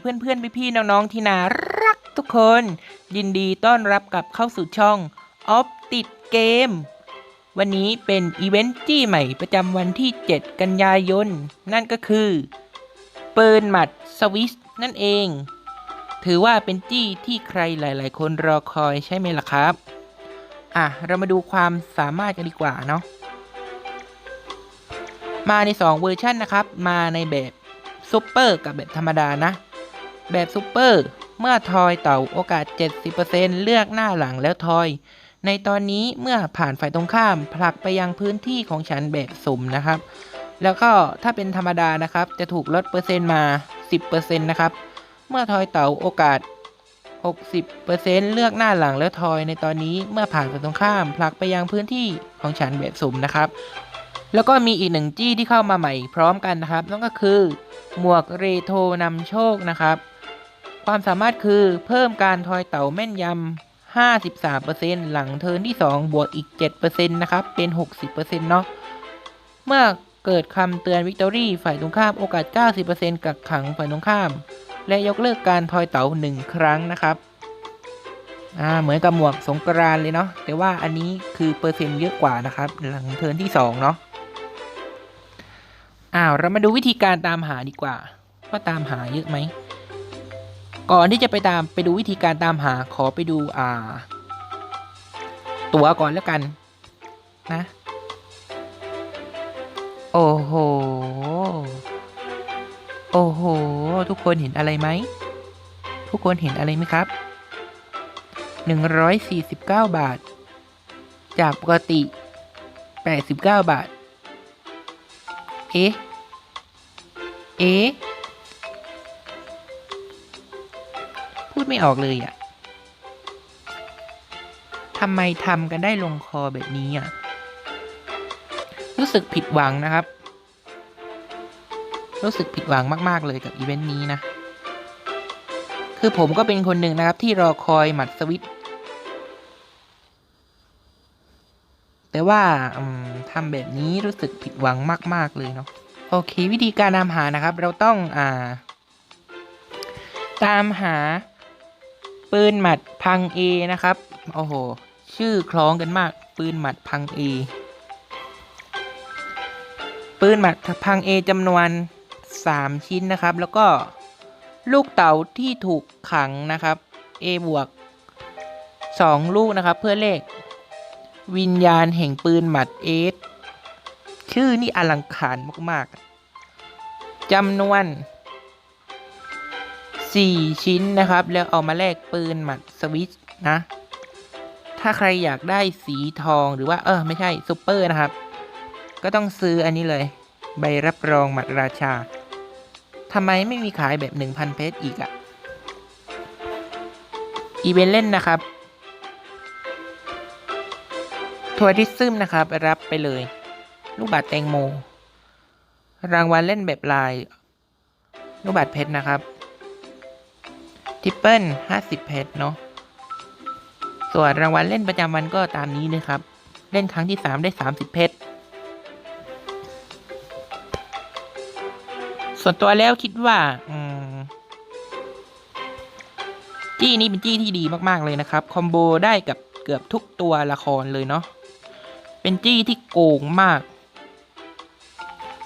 เพื่อนเพื่อนพี่พี่ๆน้องๆที่น่ารักทุกคน ยินดีต้อนรับกลับเข้าสู่ช่องออฟติดเกม วันนี้เป็นอีเวนต์จี้ใหม่ประจำวันที่ 7 กันยายน นั่นก็คือปืนหมัดสวิสนั่นเอง ถือว่าเป็นจี้ที่ใครหลาย ๆ คนรอคอยใช่ไหมล่ะครับ อะ เรามาดูความสามารถกันดีกว่าเนาะมาใน 2 เวอร์ชันนะครับ มาในแบบซุปเปอร์กับแบบธรรมดานะ แบบซุปเปอร์ เมื่อทอยเต่าโอกาส 70%เลือกหน้าหลังแล้วทอย ในตอนนี้เมื่อผ่านฝ่ายตรงข้ามผลักไปยังพื้นที่ของฉันแบบสุ่มนะครับ แล้วก็ถ้าเป็นธรรมดานะครับ จะถูกลดเปอร์เซ็นต์มา 10%นะครับ เมื่อทอยเต่าโอกาส 60%เลือกหน้าหลังแล้วทอยในตอนนี้เมื่อผ่านฝ่ายตรงข้ามผลักไปยังพื้นที่ของฉันแบบสุ่มนะครับแล้วก็มีอีกหนึ่งจี้ที่เข้ามาใหม่พร้อมกันนะครับ นั่นก็คือ หมวกเรโทนำโชคนะครับ ความสามารถคือเพิ่มการทอยเต่าแม่นยำ 53%หลังเทิร์นที่ 2 บวกอีก 7%นะครับ เป็น 60%เนาะ เมื่อเกิดคำเตือนวิกตอรี่ฝ่ายตรงข้ามโอกาส 90%กักขังฝ่ายตรงข้าม และยกเลิกการทอยเต่า 1 ครั้งนะครับอ่าเหมือนกับหมวกสงกรานเลยเนาะ แต่ว่าอันนี้คือเปอร์เซ็นต์เยอะกว่านะครับ หลังเทิร์นที่ 2 เนาะอ้าวเรามาดูวิธีการตามหาดีกว่า ว่าตามหาเยอะไหม ก่อนที่จะไปตามไปดูวิธีการตามหาขอไปดูอ่า ตั๋วก่อนแล้วกัน นะ โอ้โห โอ้โห ทุกคนเห็นอะไรไหม ทุกคนเห็นอะไรไหมครับหนึ่งร้อยสี่สิบเก้าบาท จากปกติแปดสิบเก้าบาท เอ๊ะ เอ๊ะ ดไม่ออกเลยอะ่ะทำไมทำกันได้ลงคอแบบนี้อะ รู้สึกผิดหวังนะครับ รู้สึกผิดหวังมาก ๆ เลยกับอีเวนต์นี้นะ คือผมก็เป็นคนหนึ่งนะครับที่รอคอยหมัดสวิตแต่ว่าทำแบบนี้รู้สึกผิดหวังมาก ๆ เลยเนาะโอเค วิธีการตามหานะครับ เราต้องอ่า ตามหา ปืนหมัดพังเอนะครับ โอ้โห ชื่อคล้องกันมาก ปืนหมัดพังเอปืนหมัดพังเอจำนวน 3 ชิ้นนะครับ แล้วก็ลูกเต๋าที่ถูกขังนะครับ A บวก 2 ลูกนะครับ เพื่อเลข วิญญาณแห่งปืนหมัดเอชื่อนี่อลังการมาก ๆจำนวน 4 ชิ้นนะครับ แล้วเอามาแลกปืนหมัดสวิชนะ ถ้าใครอยากได้สีทองหรือว่าเออไม่ใช่ซูเปอร์นะครับ ก็ต้องซื้ออันนี้เลย ใบรับรองหมัดราชาทำไมไม่มีขายแบบ 1,000 เพชรอีกอะอีเวนต์เล่นนะครับทัวริซึมนะครับ รับไปเลย ลูกบาทแตงโม รางวัลเล่นแบบลาย ลูกบาทเพชรนะครับ ทิปเปิลห้าสิบเพชรเนาะ ส่วนรางวัลเล่นประจำวันก็ตามนี้นะครับ เล่นครั้งที่สามได้สามสิบเพชร ส่วนตัวแล้วคิดว่าจี้นี้เป็นจี้ที่ดีมากๆเลยนะครับ คอมโบได้กับเกือบทุกตัวละครเลยเนาะ เป็นจี้ที่โกงมาก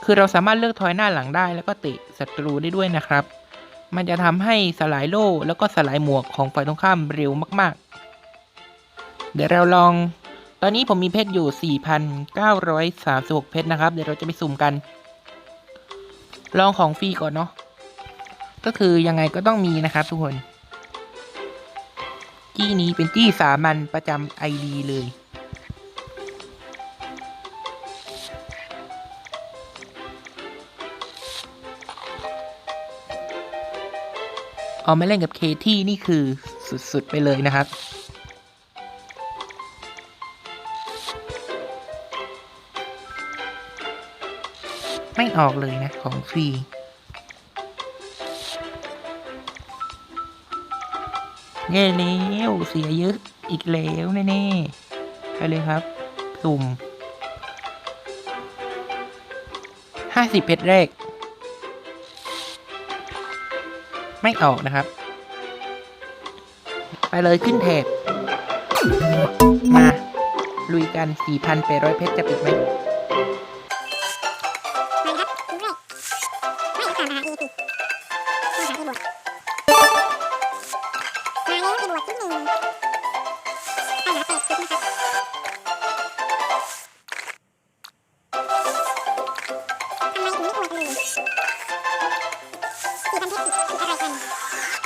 คือเราสามารถเลือกทอยหน้าหลังได้แล้วก็เตะศัตรูได้ด้วยนะครับ มันจะทำให้สลายโล่แล้วก็สลายหมวกของฝ่ายตรงข้ามเร็วมาก ๆ เดี๋ยวเราลอง ตอนนี้ผมมีเพชรอยู่ 4,936 เพชรนะครับ เดี๋ยวเราจะไปสุ่มกัน ลองของฟรีก่อนเนาะ ก็คือยังไงก็ต้องมีนะครับทุกคน จี้นี้เป็นจี้สามัญประจำไอดีเลย เอามาเล่นกับเคที่นี่คือสุดๆไปเลยนะครับไม่ออกเลยนะของฟรีแย่แล้วเสียเยอะอีกแล้วแน่ๆไปเลยครับ สุ่มห้าสิบเพชรแรก ไม่ออกนะครับ ไปเลยขึ้นแถบ มา ลุยกัน 4,800 เพชรจะปิดไหม はい、ありがとう。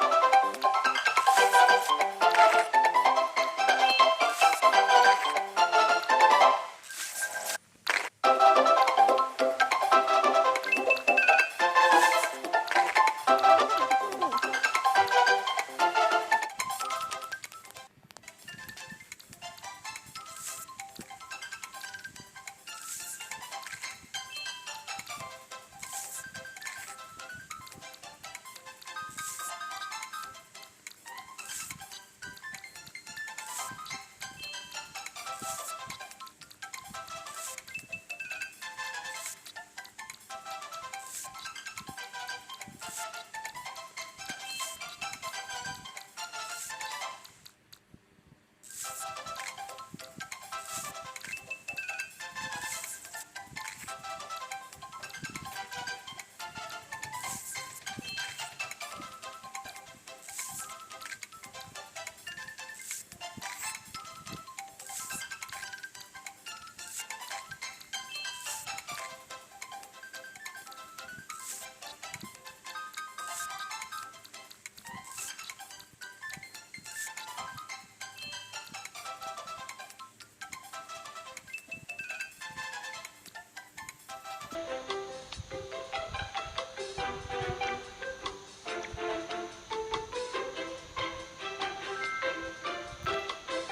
Bye.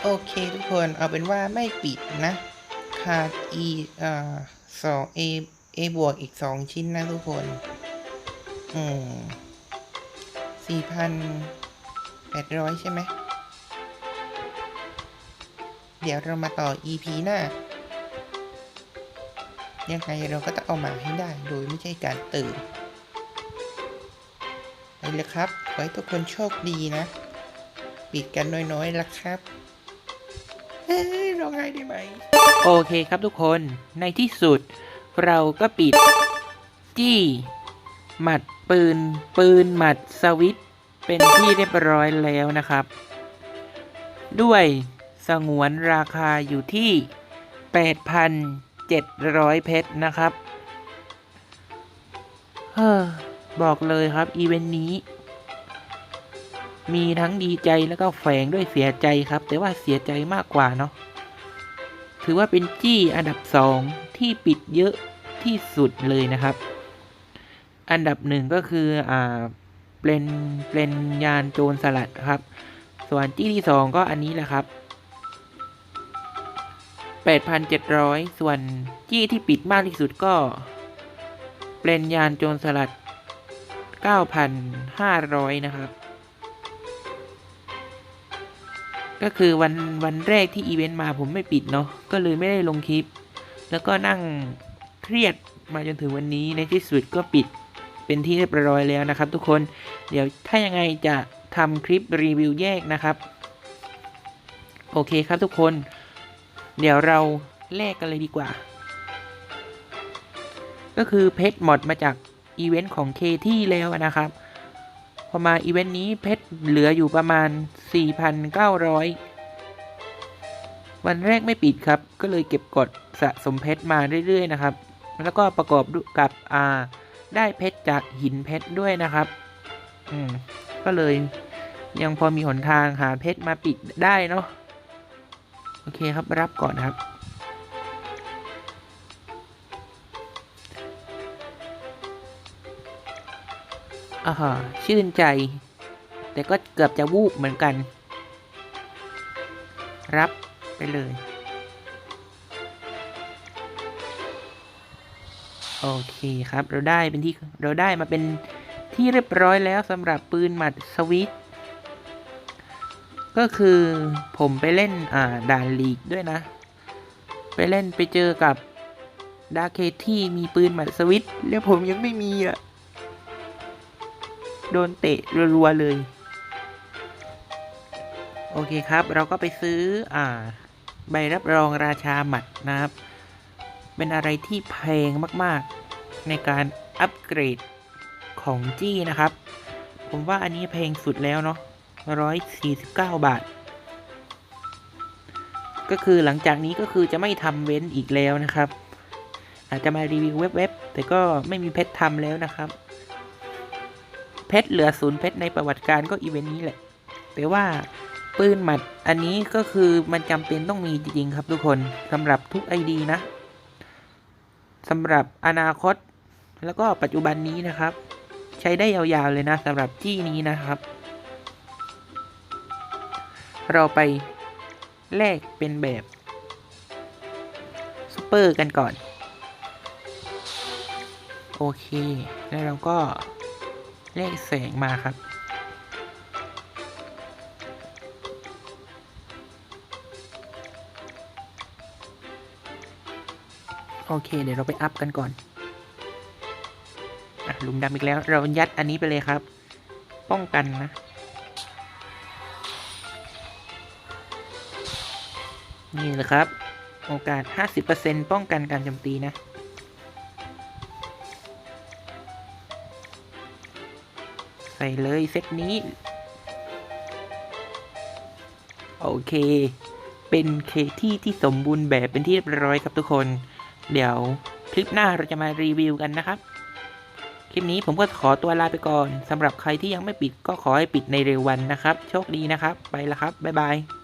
โอเคทุกคนเอาเป็นว่าไม่ปิดนะขาดอีอ่าสอง A A บวกอีกสองชิ้นนะทุกคน อืมสี่พันแปดร้อยใช่ไหม เดี๋ยวเรามาต่อ EP หน้า ยังไงเราก็ต้องเอามาให้ได้โดยไม่ใช่การตื่นไปเลยครับขอให้ทุกคนโชคดีนะ ปิดกันน้อยๆละครับ เฮ้ยร้องไห้ได้ไหม โอเคครับทุกคนในที่สุด เราก็ปิด จี้หมัดปืน ปืนหมัดสวิตช์เป็นที่เรียบร้อยแล้วนะครับ ด้วยสงวนราคาอยู่ที่ 8,700 เพชรนะครับ เฮ้อบอกเลยครับ อีเวนต์นี้ มีทั้งดีใจแล้วก็แฝงด้วยเสียใจครับ แต่ว่าเสียใจมากกว่าเนาะถือว่าเป็นจี้อันดับสองที่ปิดเยอะที่สุดเลยนะครับ อันดับหนึ่งก็คืออ่าเป็นเป็นยานโจรสลัดครับ ส่วนจี้ที่สองก็อันนี้แหละครับ8,700 ส่วนจี้ที่ปิดมากที่สุดก็ เป็นยานโจรสลัด 9,500 นะครับ ก็คือวันวันแรกที่อีเวนต์มาผมไม่ปิดเนาะก็เลยไม่ได้ลงคลิป แล้วก็นั่งเครียดมาจนถึงวันนี้ในที่สุดก็ปิดเป็นที่เรียบร้อยแล้วนะครับ ทุกคนเดี๋ยวถ้ายังไงจะทำคลิปรีวิวแยกนะครับ โอเคครับทุกคน เดี๋ยวเราแลกกันเลยดีกว่า ก็คือเพชรหมดมาจากอีเวนต์ของเคที่แล้วนะครับ พอมาอีเวนต์นี้เพชรเหลืออยู่ประมาณ 4,900 วันแรกไม่ปิดครับ ก็เลยเก็บกดสะสมเพชรมาเรื่อย ๆ นะครับ แล้วก็ประกอบกับอ่าได้เพชรจากหินเพชรด้วยนะครับ อืม ก็เลยยังพอมีหนทางหาเพชรมาปิดได้เนาะ โอเคครับรับก่อนครับ อ่าฮะชื่นใจ แต่ก็เกือบจะวูบเหมือนกัน รับไปเลย โอเคครับ เราได้เป็นที่เราได้มาเป็นที่เรียบร้อยแล้วสำหรับปืนหมัดสวิตก็คือผมไปเล่นอ่าด่านลีกด้วยนะ ไปเล่นไปเจอกับดาเคที่มีปืนหมัดสวิตแล้วผมยังไม่มีอะ โดนเตะรัวๆเลย โอเคครับ เราก็ไปซื้ออ่า ใบรับรองราชาหมัดนะครับ เป็นอะไรที่แพงมากๆ ในการอัปเกรดของจี้นะครับ ผมว่าอันนี้แพงสุดแล้วเนาะร้อยสี่สิบเก้าบาท ก็คือหลังจากนี้ก็คือจะไม่ทำเว้นอีกแล้วนะครับ อาจจะมารีวิวเว็บๆแต่ก็ไม่มีเพชรทำแล้วนะครับ เพชรเหลือศูนย์เพชรในประวัติการก็อีเวนต์นี้แหละแต่ว่าปืนหมัดอันนี้ก็คือมันจำเป็นต้องมีจริงๆครับทุกคนสำหรับทุก ID นะสำหรับอนาคต แล้วก็ปัจจุบันนี้นะครับ ใช้ได้ยาวๆเลยนะสำหรับจี้นี้นะครับ เราไปแลกเป็นแบบซูเปอร์กันก่อน โอเค แล้วเราก็ แลกแสงมาครับ โอเค เดี๋ยวเราไปอัพกันก่อนอหลุมดำอีกแล้ว เรายัดอันนี้ไปเลยครับ ป้องกันนะนี่แหละครับ โอกาส 50%ป้องกันการโจมตีนะ ใส่เลยเซตนี้ โอเค เป็นเคที่ที่สมบูรณ์แบบเป็นที่เรียบร้อยครับทุกคน เดี๋ยวคลิปหน้าเราจะมารีวิวกันนะครับ คลิปนี้ผมก็ขอตัวลาไปก่อนสำหรับใครที่ยังไม่ปิดก็ขอให้ปิดในเร็ววันนะครับ โชคดีนะครับ ไปละครับ บ๊ายบาย